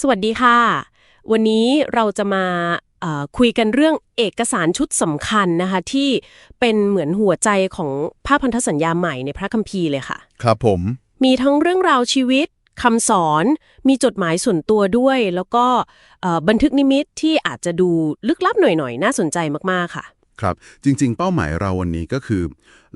สวัสดีค่ะ วันนี้เราจะมาเอ่อคุยกันเรื่องเอกสารชุดสำคัญนะคะ ที่เป็นเหมือนหัวใจของภาพพันธสัญญาใหม่ในพระคัมภีร์เลยค่ะ ครับผม มีทั้งเรื่องราวชีวิตคำสอนมีจดหมายส่วนตัวด้วย แล้วก็เอ่อบันทึกนิมิตที่อาจจะดูลึกลับหน่อยๆน่าสนใจมากๆค่ะ ครับ จริง ๆ เป้าหมายเราวันนี้ก็คือ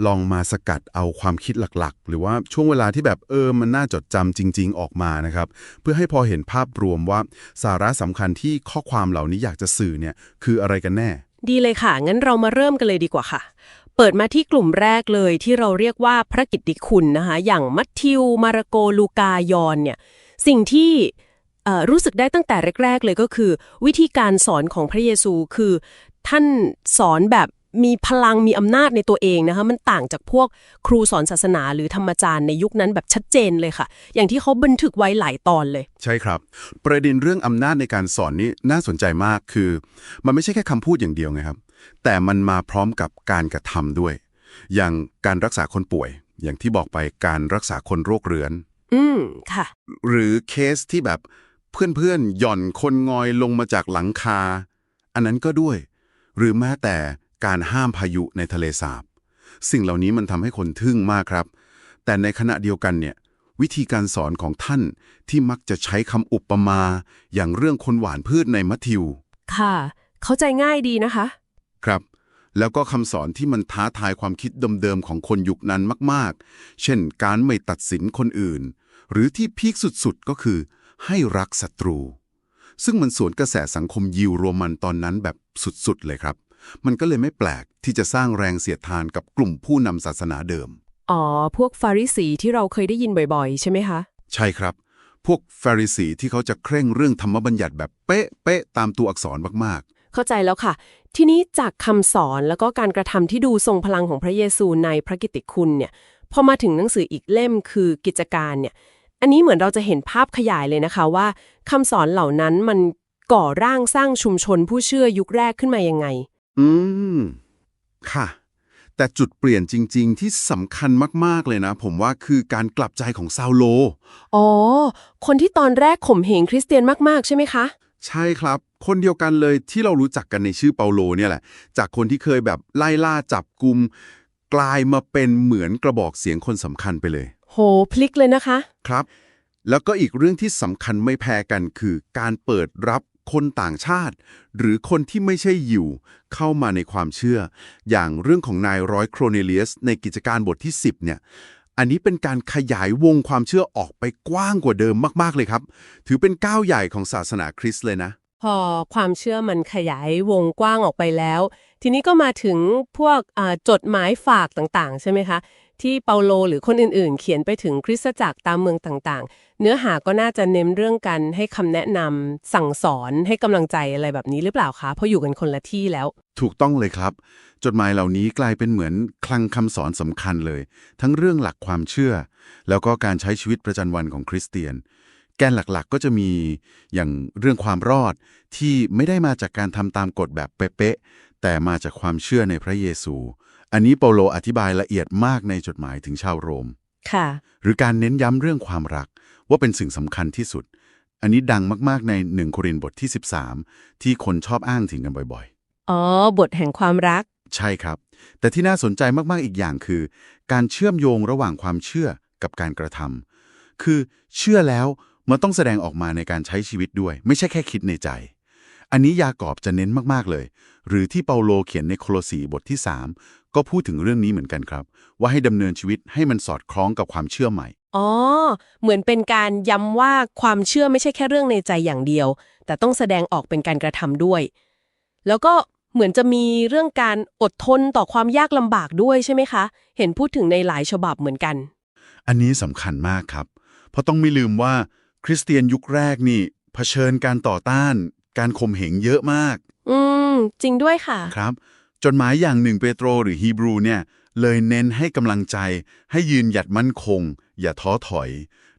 ลองมาสกัดเอาความคิดหลักๆ หรือว่าช่วงเวลาที่แบบเออมันน่าจดจำจริง ๆ ออกมานะครับ เพื่อให้พอเห็นภาพรวมว่าสาระสำคัญที่ข้อความเหล่านี้อยากจะสื่อเนี่ยคืออะไรกันแน่ ดีเลยค่ะ งั้นเรามาเริ่มกันเลยดีกว่าค่ะ เปิดมาที่กลุ่มแรกเลยที่เราเรียกว่าพระกิตติคุณนะคะ อย่างมัทธิว มาระโกลูกายอนเนี่ยสิ่งที่รู้สึกได้ตั้งแต่แรก ๆ เลยก็คือ วิธีการสอนของพระเยซูคือ ท่านสอนแบบมีพลังมีอำนาจในตัวเองนะคะมันต่างจากพวกครูสอนศาสนาหรือธรรมจารย์ในยุคนั้นแบบชัดเจนเลยค่ะ อย่างที่เขาบันทึกไว้หลายตอนเลย ใช่ครับ ประเด็นเรื่องอำนาจในการสอนนี่น่าสนใจมากคือ มันไม่ใช่แค่คำพูดอย่างเดียวไงครับ แต่มันมาพร้อมกับการกระทำด้วย อย่างการรักษาคนป่วย อย่างที่บอกไปการรักษาคนโรคเรื้อน อืมค่ะ หรือเคสที่แบบเพื่อนๆหย่อนคนงอยลงมาจากหลังคา อันนั้นก็ด้วย หรือแม้แต่การห้ามพายุในทะเลสาบ สิ่งเหล่านี้มันทำให้คนทึ่งมากครับ แต่ในขณะเดียวกันเนี่ยวิธีการสอนของท่านที่มักจะใช้คำอุปมา อย่างเรื่องคนหวานพืชในมัทธิว ค่ะ เข้าใจง่ายดีนะคะ ครับ แล้วก็คำสอนที่มันท้าทายความคิดเดิมๆของคนยุคนั้นมากๆ เช่นการไม่ตัดสินคนอื่น หรือที่พีคสุดๆก็คือ ให้รักศัตรู ซึ่งมันสวนกระแสสังคมยิวโรมันตอนนั้นแบบสุดๆเลยครับ มันก็เลยไม่แปลกที่จะสร้างแรงเสียดทานกับกลุ่มผู้นำศาสนาเดิม อ๋อ พวกฟาริสีที่เราเคยได้ยินบ่อยๆ ใช่ไหมคะ ใช่ครับ พวกฟาริสีที่เขาจะเคร่งเรื่องธรรมบัญญัติแบบเป๊ะเป๊ะๆตามตัวอักษรมากเข้าใจแล้วค่ะ ทีนี้จากคำสอนแล้วก็การกระทำที่ดูทรงพลังของพระเยซูในพระกิตติคุณเนี่ยพอมาถึงหนังสืออีกเล่มคือกิจการเนี่ย อันนี้เหมือนเราจะเห็นภาพขยายเลยนะคะว่าคำสอนเหล่านั้นมันก่อร่างสร้างชุมชนผู้เชื่อยุคแรกขึ้นมายังไงๆอืม ค่ะ แต่จุดเปลี่ยนจริง ๆ ที่สำคัญมาก ๆ เลยนะ ผมว่าคือการกลับใจของซาโล อ๋อ คนที่ตอนแรกข่มเหงคริสเตียนมาก ๆ ใช่ไหมคะ ใช่ครับ คนเดียวกันเลยที่เรารู้จักกันในชื่อเปาโลเนี่ยแหละ จากคนที่เคยแบบไล่ล่าจับกลุ่มกลายมาเป็นเหมือนกระบอกเสียงคนสำคัญไปเลย โห พลิกเลยนะคะ ครับ แล้วก็อีกเรื่องที่สำคัญไม่แพ้กันคือการเปิดรับคนต่างชาติ หรือคนที่ไม่ใช่ยิวเข้ามาในความเชื่อ อย่างเรื่องของนายร้อยโครเนเลียส ในกิจการบทที่ 10 เนี่ย อันนี้เป็นการขยายวงความเชื่อออกไปกว้างกว่าเดิมมากๆเลยครับ ถือเป็นก้าวใหญ่ของศาสนาคริสต์เลยนะ พอความเชื่อมันขยายวงกว้างออกไปแล้ว ทีนี้ก็มาถึงพวกจดหมายฝากต่างๆ ใช่ไหมคะ ที่เปาโลหรือคนอื่นๆ เขียนไปถึงคริสตจักรตามเมืองต่างๆ เนื้อหาก็น่าจะเน้นเรื่องการให้คำแนะนำสั่งสอนให้กำลังใจอะไรแบบนี้หรือเปล่าคะ เพราะอยู่กันคนละที่แล้ว ถูกต้องเลยครับ จดหมายเหล่านี้กลายเป็นเหมือนคลังคำสอนสำคัญเลย ทั้งเรื่องหลักความเชื่อ แล้วก็การใช้ชีวิตประจำวันของคริสเตียนแกนหลักๆ ก็จะมีอย่างเรื่องความรอดที่ไม่ได้มาจากการทำตามกฎแบบเป๊ะ แต่มาจากความเชื่อในพระเยซู อันนี้เปาโลอธิบายละเอียดมากในจดหมายถึงชาวโรม ค่ะ หรือการเน้นย้ำเรื่องความรักว่าเป็นสิ่งสำคัญที่สุด อันนี้ดังมากๆใน1โครินธ์บทที่ 13 ที่คนชอบอ้างถึงกันบ่อยๆ อ๋อ บทแห่งความรัก ใช่ครับ แต่ที่น่าสนใจมากๆอีกอย่างคือ การเชื่อมโยงระหว่างความเชื่อกับการกระทำคือเชื่อแล้วมันต้องแสดงออกมาในการใช้ชีวิตด้วย ไม่ใช่แค่คิดในใจ อันนี้ยากอบจะเน้นมากๆเลย หรือที่เปาโลเขียนในโคโลสีบทที่ 3 ก็พูดถึงเรื่องนี้เหมือนกันครับ ว่าให้ดำเนินชีวิตให้มันสอดคล้องกับความเชื่อใหม่ อ๋อ เหมือนเป็นการย้ำว่าความเชื่อไม่ใช่แค่เรื่องในใจอย่างเดียว แต่ต้องแสดงออกเป็นการกระทำด้วย แล้วก็เหมือนจะมีเรื่องการอดทนต่อความยากลำบากด้วยใช่ไหมคะ เห็นพูดถึงในหลายฉบับเหมือนกัน อันนี้สำคัญมากครับ เพราะต้องไม่ลืมว่าคริสเตียนยุคแรกนี่เผชิญการต่อต้าน การข่มเหงเยอะมาก อืม จริงด้วยค่ะ ครับ จดหมายอย่างหนึ่งเปโตรหรือฮีบรูเนี่ย เลยเน้นให้กำลังใจ ให้ยืนหยัดมั่นคง อย่าท้อถอย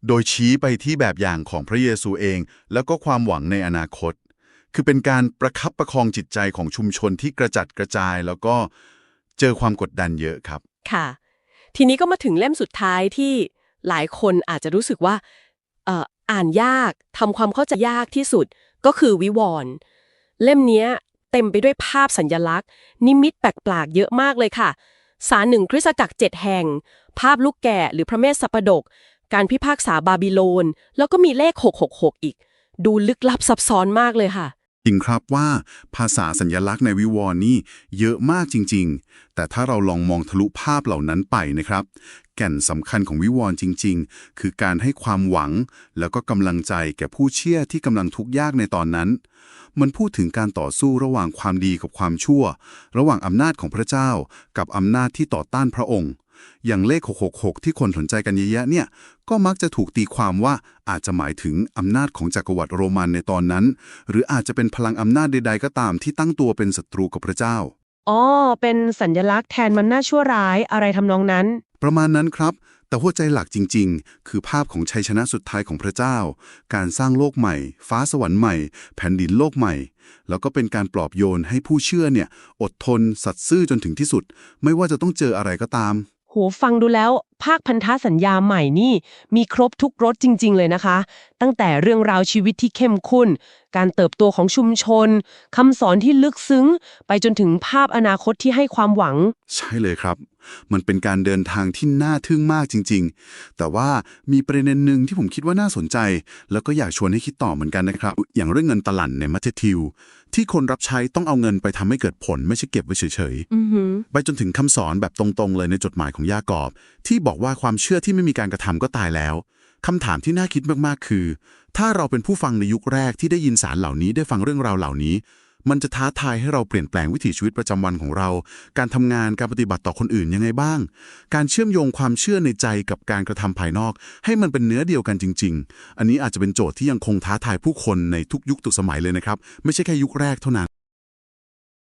โดยชี้ไปที่แบบอย่างของพระเยซูเอง แล้วก็ความหวังในอนาคต คือเป็นการประคับประคองจิตใจของชุมชนที่กระจัดกระจาย แล้วก็เจอความกดดันเยอะครับ ค่ะ ทีนี้ก็มาถึงเล่มสุดท้ายที่หลายคนอาจจะรู้สึกว่าเอ่ออ่านยากทำความเข้าใจยากที่สุด ก็คือวิวรณ์ เล่มนี้เต็มไปด้วยภาพสัญญลักษณ์ นิมิตแปลกๆเยอะมากเลยค่ะ สารหนึ่งคริสตจักรเจ็ดแห่ง ภาพลูกแก่หรือพระเมสสัปดก การพิพากษาบาบิโลน แล้วก็มีเลข 666 อีก ดูลึกลับซับซ้อนมากเลยค่ะ จริงครับว่าภาษาสัญญลักษณ์ในวิวรณ์นี่เยอะมากจริง ๆ แต่ถ้าเราลองมองทะลุภาพเหล่านั้นไปนะครับ แก่นสำคัญของวิวรณ์จริง ๆ คือการให้ความหวัง แล้วก็กำลังใจแก่ผู้เชื่อที่กำลังทุกข์ยากในตอนนั้น มันพูดถึงการต่อสู้ระหว่างความดีกับความชั่ว ระหว่างอำนาจของพระเจ้า กับอำนาจที่ต่อต้านพระองค์ อย่างเลข 666 ที่คนสนใจกันเยอะแยะเนี่ย ก็มักจะถูกตีความว่าอาจจะหมายถึงอำนาจของจักรวรรดิโรมันในตอนนั้น หรืออาจจะเป็นพลังอำนาจใดๆก็ตามที่ตั้งตัวเป็นศัตรูกับพระเจ้า อ๋อ เป็นสัญลักษณ์แทนมันน่าชั่วร้ายอะไรทำนองนั้น ประมาณนั้นครับ แต่หัวใจหลักจริง ๆ คือภาพของชัยชนะสุดท้ายของพระเจ้า การสร้างโลกใหม่ ฟ้าสวรรค์ใหม่ แผ่นดินโลกใหม่ แล้วก็เป็นการปลอบโยนให้ผู้เชื่อเนี่ย อดทน สัตย์ซื่อจนถึงที่สุด ไม่ว่าจะต้องเจออะไรก็ตามโหูฟังดูแล้วภาคพันธสัญญาใหม่นี่มีครบทุกรสจริง ๆ เลยนะคะ ตั้งแต่เรื่องราวชีวิตที่เข้มข้น การเติบโตของชุมชนคำสอนที่ลึกซึ้ง ไปจนถึงภาพอนาคตที่ให้ความหวัง ใช่เลยครับ มันเป็นการเดินทางที่น่าทึ่งมากจริง ๆ แต่ว่ามีประเด็นหนึ่งที่ผมคิดว่าน่าสนใจ แล้วก็อยากชวนให้คิดต่อเหมือนกันนะครับ อย่างเรื่องเงินตลันในมัทธิว ที่คนรับใช้ต้องเอาเงินไปทำให้เกิดผลไม่ใช่เก็บไว้เฉยๆอือหือไปจนถึงคำสอนแบบตรงๆ เลยในจดหมายของยากอบที่บอกว่าความเชื่อที่ไม่มีการกระทำก็ตายแล้วคำถามที่น่าคิดมากๆ คือ ถ้าเราเป็นผู้ฟังในยุคแรกที่ได้ยินสารเหล่านี้ได้ฟังเรื่องราวเหล่านี้ มันจะท้าทายให้เราเปลี่ยนแปลงวิถีชีวิตประจำวันของเรา การทำงานการปฏิบัติต่อคนอื่นยังไงบ้าง การเชื่อมโยงความเชื่อในใจกับการกระทำภายนอก ให้มันเป็นเนื้อเดียวกันจริง ๆ อันนี้อาจจะเป็นโจทย์ที่ยังคงท้าทายผู้คนในทุกยุคทุกสมัยเลยนะครับ ไม่ใช่แค่ยุคแรกเท่านั้น